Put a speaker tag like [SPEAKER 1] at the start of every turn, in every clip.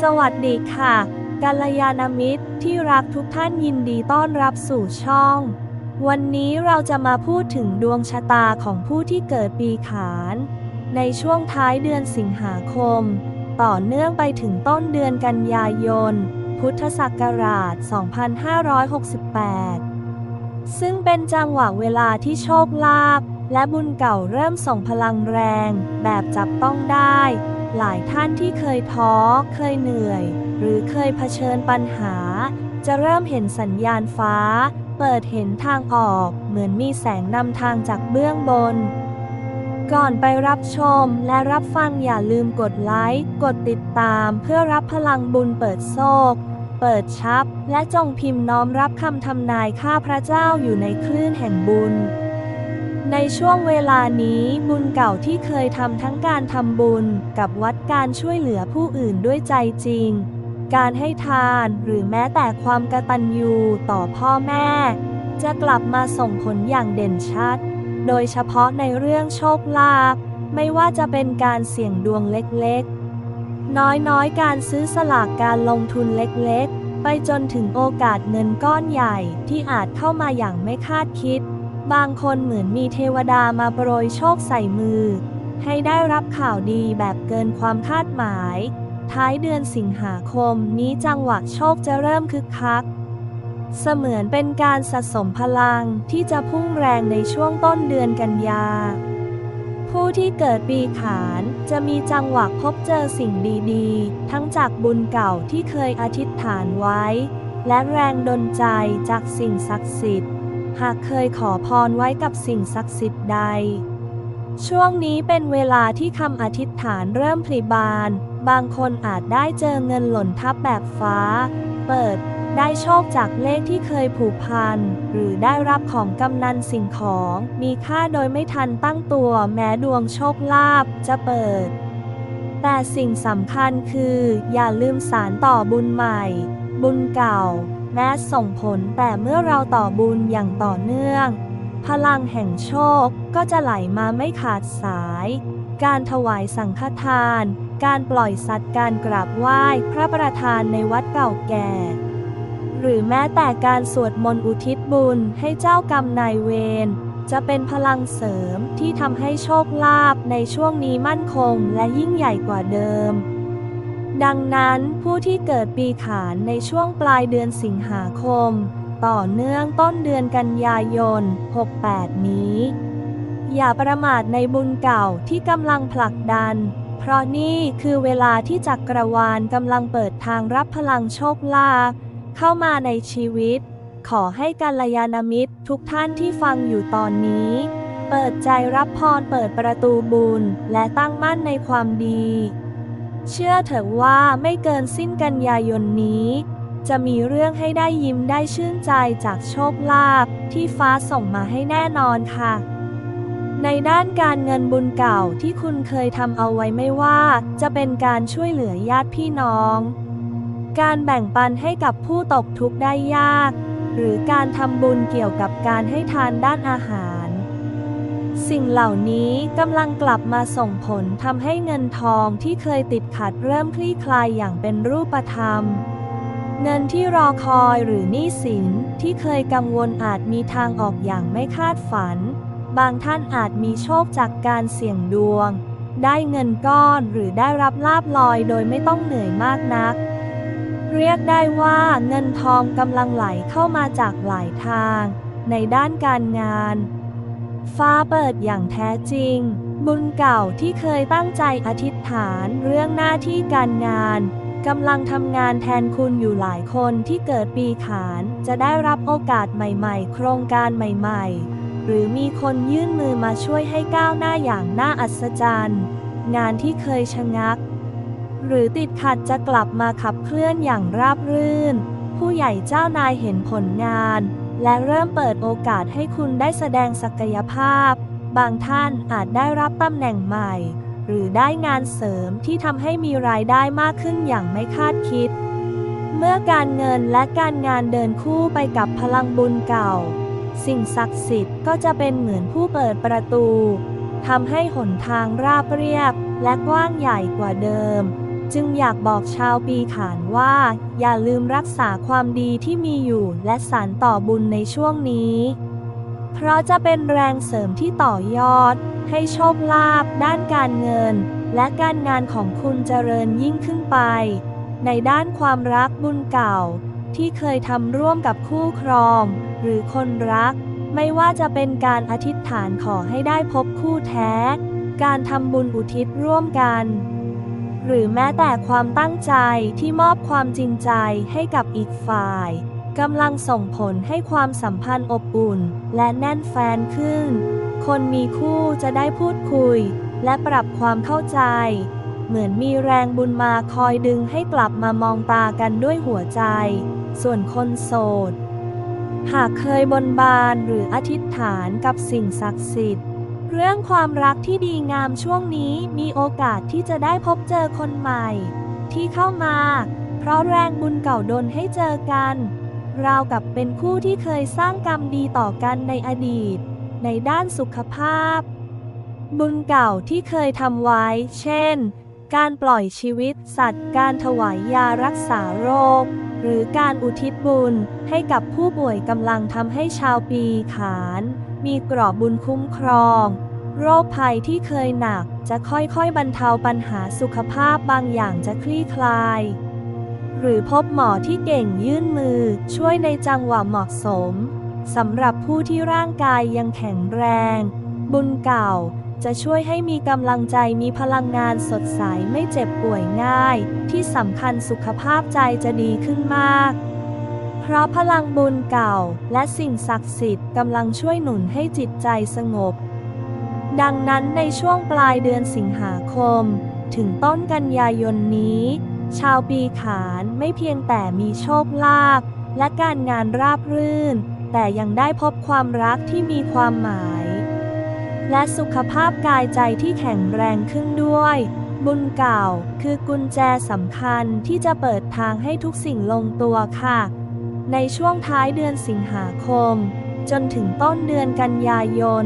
[SPEAKER 1] สวัสดีค่ะกัลยาณมิตรที่รักทุกท่านยินดีต้อนรับสู่ช่อง วันนี้เราจะมาพูดถึงดวงชะตาของผู้ที่เกิดปีขาน ในช่วงท้ายเดือนสิงหาคม ต่อเนื่องไปถึงต้นเดือนกันยายน พุทธศักราช 2568 ซึ่งเป็นจังหวะเวลาที่โชคลาภ และบุญเก่าเริ่มส่งพลังแรง แบบจับต้องได้ หลายท่านที่เคยท้อ เคยเหนื่อย หรือเคยเผชิญปัญหา จะเริ่มเห็นสัญญาณฟ้า เปิดเห็นทางออก เหมือนมีแสงนำทางจากเบื้องบน ก่อนไปรับชมและรับฟังอย่าลืมกดไลค์ กดติดตามเพื่อรับพลังบุญเปิดโชคเปิดชับ และจงพิมพ์น้อมรับคำทำนายข้าพระเจ้าอยู่ในคลื่นแห่งบุญ ในช่วงเวลานี้บุญเก่าที่เคยทำทั้งการทำบุญกับวัดการช่วยเหลือผู้อื่นด้วยใจจริง การให้ทานหรือแม้แต่ความกตัญญูต่อพ่อแม่ จะกลับมาส่งผลอย่างเด่นชัด โดยเฉพาะในเรื่องโชคลาภไม่ว่าจะเป็นการเสี่ยงดวงเล็กๆ น้อยๆ การซื้อสลากการลงทุนเล็กๆ ไปจนถึงโอกาสเงินก้อนใหญ่ที่อาจเข้ามาอย่างไม่คาดคิด บางคนเหมือนมีเทวดามาโปรยโชคใส่มือ ให้ได้รับข่าวดีแบบเกินความคาดหมาย ท้ายเดือนสิงหาคมนี้จังหวะโชคจะเริ่มคึกคัก เสมือนเป็นการสะสมพลังที่จะพุ่งแรงในช่วงต้นเดือนกันยา ผู้ที่เกิดปีขานจะมีจังหวะพบเจอสิ่งดีๆ ทั้งจากบุญเก่าที่เคยอธิษฐานไว้ และแรงดลใจจากสิ่งศักดิ์สิทธิ์ หากเคยขอพรไว้กับสิ่งศักดิ์สิทธิ์ใด ช่วงนี้เป็นเวลาที่คำอธิษฐานเริ่มพลิบาน บางคนอาจได้เจอเงินหล่นทับแบบฟ้า เปิด ได้โชคจากเลขที่เคยผูกพัน หรือได้รับของกำนันสิ่งของ มีค่าโดยไม่ทันตั้งตัวแม้ดวงโชคลาภจะเปิด แต่สิ่งสำคัญคือ อย่าลืมสารต่อบุญใหม่ บุญเก่า แม้ส่งผลแต่เมื่อเราต่อบุญอย่างต่อเนื่อง พลังแห่งโชคก็จะไหลมาไม่ขาดสาย การถวายสังฆทาน การปล่อยสัตว์การกราบไหว้พระประธานในวัดเก่าแก่ หรือแม้แต่การสวดมนต์อุทิศบุญให้เจ้ากรรมนายเวรจะเป็นพลังเสริมที่ทำให้โชคลาภในช่วงนี้มั่นคงและยิ่งใหญ่กว่าเดิม ดังนั้นผู้ที่เกิดปีขานในช่วงปลายเดือนสิงหาคม ต่อเนื่องต้นเดือนกันยายน 68 นี้ อย่าประมาทในบุญเก่าที่กำลังผลักดัน เพราะนี่คือเวลาที่จักรวาลกำลังเปิดทางรับพลังโชคลาภเข้ามาในชีวิต ขอให้กัลยาณมิตรทุกท่านที่ฟังอยู่ตอนนี้ เปิดใจรับพรเปิดประตูบุญและตั้งมั่นในความดี เชื่อเถอะว่าไม่เกินสิ้นกันยายนนี้ จะมีเรื่องให้ได้ยิ้มได้ชื่นใจจากโชคลาภที่ฟ้าส่งมาให้แน่นอนค่ะ ในด้านการเงินบุญเก่าที่คุณเคยทำเอาไว้ไม่ว่า จะเป็นการช่วยเหลือญาติพี่น้อง การแบ่งปันให้กับผู้ตกทุกข์ได้ยาก หรือการทำบุญเกี่ยวกับการให้ทานด้านอาหาร สิ่งเหล่านี้กำลังกลับมาส่งผลทำให้เงินทองที่เคยติดขัดเริ่มคลี่คลายอย่างเป็นรูปธรรม เงินที่รอคอยหรือหนี้สินที่เคยกังวลอาจมีทางออกอย่างไม่คาดฝัน บางท่านอาจมีโชคจากการเสี่ยงดวง ได้เงินก้อนหรือได้รับลาบลอยโดยไม่ต้องเหนื่อยมากนัก เรียกได้ว่าเงินทองกำลังไหลเข้ามาจากหลายทาง ในด้านการงาน ฟ้าเปิดอย่างแท้จริง บุญเก่าที่เคยตั้งใจอธิษฐานเรื่องหน้าที่การงานกำลังทำงานแทนคุณอยู่หลายคนที่เกิดปีขานจะได้รับโอกาสใหม่ๆ โครงการใหม่ๆ หรือมีคนยื่นมือมาช่วยให้ก้าวหน้าอย่างน่าอัศจรรย์ งานที่เคยชะงัก หรือติดขัดจะกลับมาขับเคลื่อนอย่างราบรื่น ผู้ใหญ่เจ้านายเห็นผลงาน และเริ่มเปิดโอกาสให้คุณได้แสดงศักยภาพ บางท่านอาจได้รับตำแหน่งใหม่ หรือได้งานเสริมที่ทำให้มีรายได้มากขึ้นอย่างไม่คาดคิด เมื่อการเงินและการงานเดินคู่ไปกับพลังบุญเก่า สิ่งศักดิ์สิทธิ์ก็จะเป็นเหมือนผู้เปิดประตูทำให้หนทางราบเรียบและกว้างใหญ่กว่าเดิม จึงอยากบอกชาวปีขานว่า อย่าลืมรักษาความดีที่มีอยู่และสานต่อบุญในช่วงนี้ เพราะจะเป็นแรงเสริมที่ต่อยอด ให้โชคลาภด้านการเงิน และการงานของคุณเจริญยิ่งขึ้นไป ในด้านความรักบุญเก่า ที่เคยทำร่วมกับคู่ครอง หรือคนรัก ไม่ว่าจะเป็นการอธิษฐานขอให้ได้พบคู่แท้ การทำบุญอุทิศร่วมกัน หรือแม้แต่ความตั้งใจที่มอบความจริงใจให้กับอีกฝ่ายกำลังส่งผลให้ความสัมพันธ์อบอุ่น และแน่นแฟนขึ้น คนมีคู่จะได้พูดคุย และปรับความเข้าใจ เหมือนมีแรงบุญมาคอยดึงให้กลับมามองตากันด้วยหัวใจ ส่วนคนโสด หากเคยบนบานหรืออธิษฐานกับสิ่งศักดิ์สิทธิ์ เรื่องความรักที่ดีงามช่วงนี้มีโอกาสที่จะได้พบเจอคนใหม่ ที่เข้ามา เพราะแรงบุญเก่าดนให้เจอกัน ราวกับเป็นคู่ที่เคยสร้างกรรมดีต่อกันในอดีต ในด้านสุขภาพ บุญเก่าที่เคยทำไว้ เช่น การปล่อยชีวิตสัตว์ การถวายยารักษาโรค หรือการอุทิศบุญให้กับผู้ป่วยกำลังทำให้ชาวปีขาน มีกรอบบุญคุ้มครอง โรคภัยที่เคยหนักจะค่อยๆบรรเทาปัญหาสุขภาพบางอย่างจะคลี่คลาย หรือพบหมอที่เก่งยื่นมือช่วยในจังหวะเหมาะสมสำหรับผู้ที่ร่างกายยังแข็งแรง บุญเก่าจะช่วยให้มีกำลังใจมีพลังงานสดใสไม่เจ็บป่วยง่าย ที่สำคัญสุขภาพใจจะดีขึ้นมาก เพราะพลังบุญเก่า และสิ่งศักดิ์สิทธิ์กำลังช่วยหนุนให้จิตใจสงบ ดังนั้นในช่วงปลายเดือนสิงหาคม ถึงต้นกันยายนนี้ ชาวปีขานไม่เพียงแต่มีโชคลาภและการงานราบรื่น แต่ยังได้พบความรักที่มีความหมาย และสุขภาพกายใจที่แข็งแรงขึ้นด้วยบุญเก่าคือกุญแจสำคัญที่จะเปิดทางให้ทุกสิ่งลงตัวค่ะ ในช่วงท้ายเดือนสิงหาคม จนถึงต้นเดือนกันยายน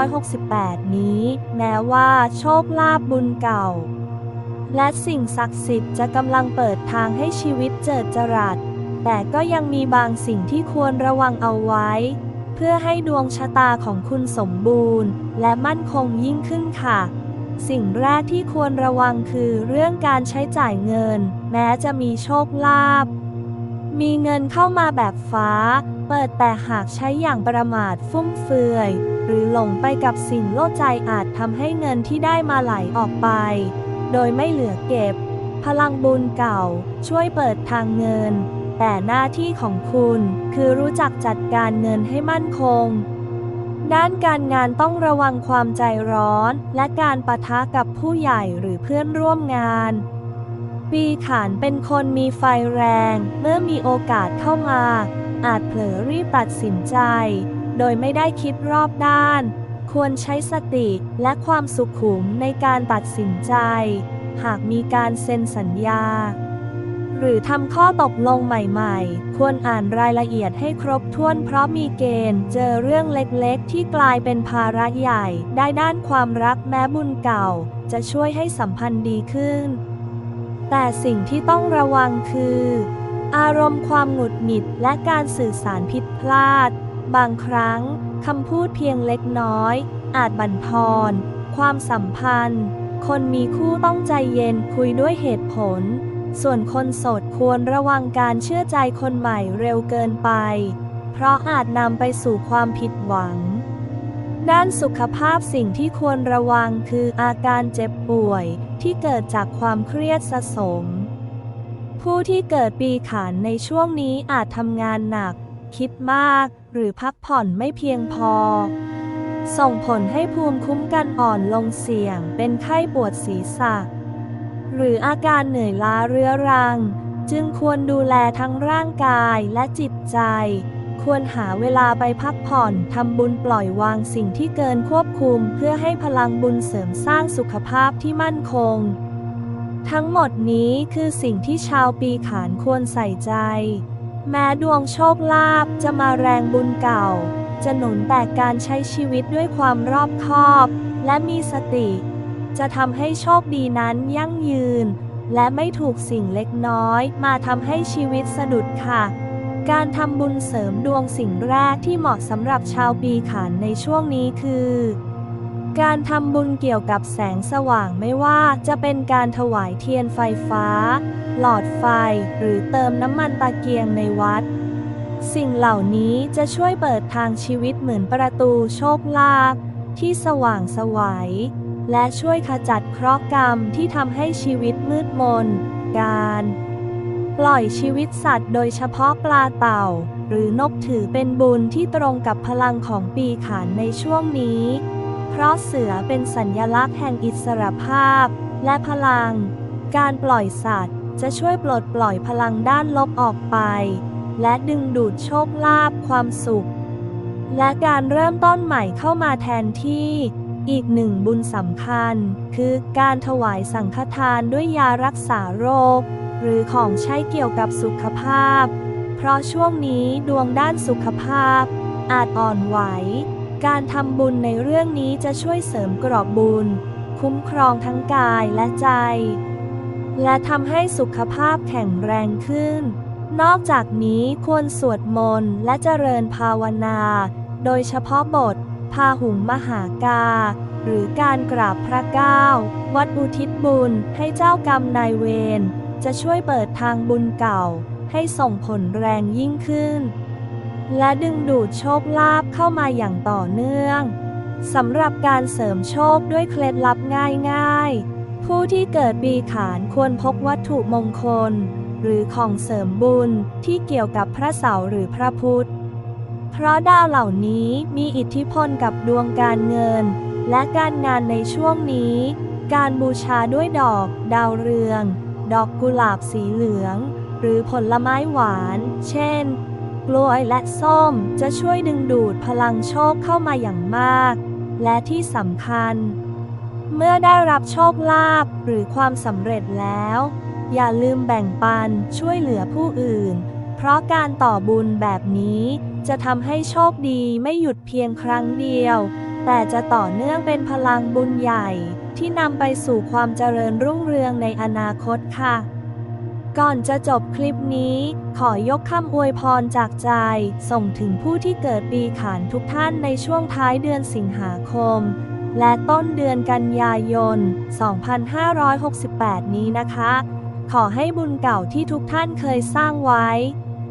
[SPEAKER 1] 2568 นี้ แม้ว่าโชคลาภบุญเก่า และสิ่งศักดิ์สิทธิ์จะกำลังเปิดทางให้ชีวิตเจิดจรัส แต่ก็ยังมีบางสิ่งที่ควรระวังเอาไว้ เพื่อให้ดวงชะตาของคุณสมบูรณ์ และมั่นคงยิ่งขึ้นค่ะสิ่งแรกที่ควรระวังคือเรื่องการใช้จ่ายเงิน แม้จะมีโชคลาภ มีเงินเข้ามาแบบฟ้า เปิดแต่หากใช้อย่างประมาทฟุ่มเฟือย หรือหลงไปกับสิ่งโลดใจอาจทำให้เงินที่ได้มาไหลออกไป โดยไม่เหลือเก็บ พลังบุญเก่า ช่วยเปิดทางเงิน แต่หน้าที่ของคุณคือรู้จักจัดการเงินให้มั่นคง ด้านการงานต้องระวังความใจร้อน และการปะทะกับผู้ใหญ่หรือเพื่อนร่วมงาน ปีขานเป็นคนมีไฟแรง เมื่อมีโอกาสเข้ามา อาจเผลอรีบตัดสินใจ โดยไม่ได้คิดรอบด้าน ควรใช้สติและความสุขุมในการตัดสินใจ หากมีการเซ็นสัญญา หรือทำข้อตกลงใหม่ๆ ควรอ่านรายละเอียดให้ครบถ้วนเพราะมีเกณฑ์เจอเรื่องเล็กๆ ที่กลายเป็นภาระใหญ่ ได้ด้านความรักแม้บุญเก่า จะช่วยให้สัมพันธ์ดีขึ้น แต่สิ่งที่ต้องระวังคือ อารมณ์ความหงุดหงิดและการสื่อสารผิดพลาด บางครั้งคำพูดเพียงเล็กน้อย อาจบั่นทอน ความสัมพันธ์ คนมีคู่ต้องใจเย็นคุยด้วยเหตุผล ส่วนคนโสดควรระวังการเชื่อใจคนใหม่เร็วเกินไป เพราะอาจนำไปสู่ความผิดหวัง ด้านสุขภาพสิ่งที่ควรระวังคืออาการเจ็บป่วย ที่เกิดจากความเครียดสะสม ผู้ที่เกิดปีขานในช่วงนี้อาจทำงานหนัก คิดมาก หรือพักผ่อนไม่เพียงพอ ส่งผลให้ภูมิคุ้มกันอ่อนลงเสี่ยง เป็นไข้ปวดศีรษะ หรืออาการเหนื่อยล้าเรื้อรัง จึงควรดูแลทั้งร่างกายและจิตใจควรหาเวลาไปพักผ่อน ทำบุญปล่อยวางสิ่งที่เกินควบ คุมเพื่อให้พลังบุญเสริมสร้างสุขภาพที่มั่นคง ทั้งหมดนี้คือสิ่งที่ชาวปีขานควรใส่ใจ แม้ดวงโชคลาภจะมาแรงบุญเก่า จะหนุนแต่การใช้ชีวิตด้วยความรอบคอบ และมีสติ จะทำให้โชคดีนั้นยั่งยืน และไม่ถูกสิ่งเล็กน้อยมาทำให้ชีวิตสะดุดค่ะ การทำบุญเสริมดวงสิ่งแรกที่เหมาะสำหรับชาวปีขานในช่วงนี้คือ การทำบุญเกี่ยวกับแสงสว่างไม่ว่าจะเป็นการถวายเทียนไฟฟ้า หลอดไฟ หรือเติมน้ำมันตะเกียงในวัด สิ่งเหล่านี้จะช่วยเปิดทางชีวิตเหมือนประตูโชคลาภที่สว่างสวัยและช่วยขจัดเคราะห์กรรมที่ทำให้ชีวิตมืดมน การ ปล่อยชีวิตสัตว์โดยเฉพาะปลาเต่า หรือนกถือเป็นบุญที่ตรงกับพลังของปีขานในช่วงนี้ เพราะเสือเป็นสัญญลักษณ์แห่งอิสรภาพ และพลัง การปล่อยสัตว์จะช่วยปลดปล่อยพลังด้านลบออกไป และดึงดูดโชคลาภความสุข และการเริ่มต้นใหม่เข้ามาแทนที่ อีกหนึ่งบุญสำคัญ คือการถวายสังฆทานด้วยยารักษาโรค หรือของใช้เกี่ยวกับสุขภาพ เพราะช่วงนี้ดวงด้านสุขภาพ อาจอ่อนไหว การทำบุญในเรื่องนี้จะช่วยเสริมกรอบบุญ คุ้มครองทั้งกายและใจ และทำให้สุขภาพแข็งแรงขึ้น นอกจากนี้ควรสวดมนต์และเจริญภาวนา โดยเฉพาะบทพาหุงมหากา หรือการกราบพระเก้า วัดอุทิศบุญให้เจ้ากรรมนายเวร จะช่วยเปิดทางบุญเก่า ให้ส่งผลแรงยิ่งขึ้น และดึงดูดโชคลาภเข้ามาอย่างต่อเนื่องสำหรับการเสริมโชคด้วยเคล็ดลับง่ายๆ ผู้ที่เกิดปีขานควรพกวัตถุมงคล หรือของเสริมบุญที่เกี่ยวกับพระเสาร์หรือพระพุธ เพราะดาวเหล่านี้มีอิทธิพลกับดวงการเงิน และการงานในช่วงนี้ การบูชาด้วยดอก ดาวเรือง ดอกกุหลาบสีเหลือง หรือผลไม้หวาน เช่น กล้วยและส้มจะช่วยดึงดูดพลังโชคเข้ามาอย่างมาก และที่สำคัญ เมื่อได้รับโชคลาภหรือความสำเร็จแล้ว อย่าลืมแบ่งปันช่วยเหลือผู้อื่น เพราะการต่อบุญแบบนี้จะทำให้โชคดีไม่หยุดเพียงครั้งเดียว แต่จะต่อเนื่องเป็นพลังบุญใหญ่ที่นำไปสู่ความเจริญรุ่งเรืองในอนาคตค่ะ ก่อนจะจบคลิปนี้ ขอยกคำอวยพรจากใจ ส่งถึงผู้ที่เกิดปีขานทุกท่านในช่วงท้ายเดือนสิงหาคม และต้นเดือนกันยายน 2568 นี้นะคะ ขอให้บุญเก่าที่ทุกท่านเคยสร้างไว้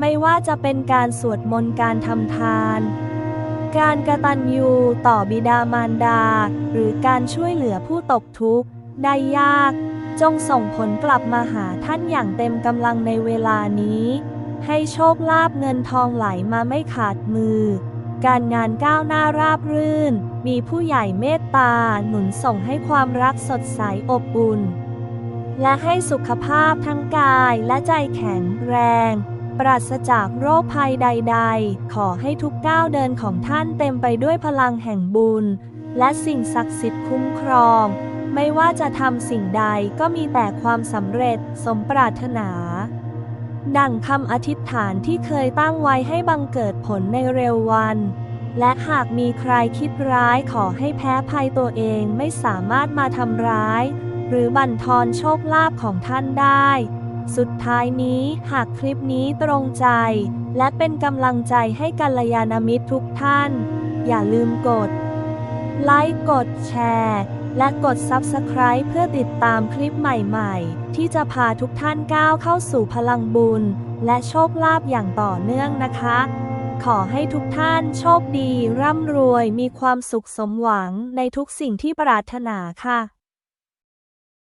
[SPEAKER 1] ไม่ว่าจะเป็นการสวดมนต์การทำทาน การกระตันยูต่อบิดามารดา หรือการช่วยเหลือผู้ตกทุกข์ได้ยาก จงส่งผลกลับมาหาท่านอย่างเต็มกำลังในเวลานี้ ให้โชคลาภเงินทองไหลมาไม่ขาดมือ การงานก้าวหน้าราบรื่น มีผู้ใหญ่เมตตาหนุนส่งให้ความรักสดใสอบอุ่น และให้สุขภาพทั้งกายและใจแข็งแรง ปราศจากโรคภัยใด ๆ ขอให้ทุกก้าวเดินของท่านเต็มไปด้วยพลังแห่งบุญ และสิ่งศักดิ์สิทธิ์คุ้มครอง ไม่ว่าจะทำสิ่งใดก็มีแต่ความสำเร็จสมปรารถนา ดั่งคำอธิษฐานที่เคยตั้งไว้ให้บังเกิดผลในเร็ววันและหากมีใครคิดร้ายขอให้แพ้ภัยตัวเองไม่สามารถมาทำร้าย หรือบั่นทอนโชคลาภของท่านได้ สุดท้ายนี้หากคลิปนี้ตรงใจ และเป็นกำลังใจให้กัลยาณมิตรทุกท่าน อย่าลืมกด ไลค์กดแชร์ และกด Subscribe เพื่อติดตามคลิปใหม่ๆ ที่จะพาทุกท่านก้าวเข้าสู่พลังบุญ และโชคลาภอย่างต่อเนื่องนะคะ ขอให้ทุกท่านโชคดี ร่ำรวยมีความสุขสมหวังในทุกสิ่งที่ปรารถนาค่ะ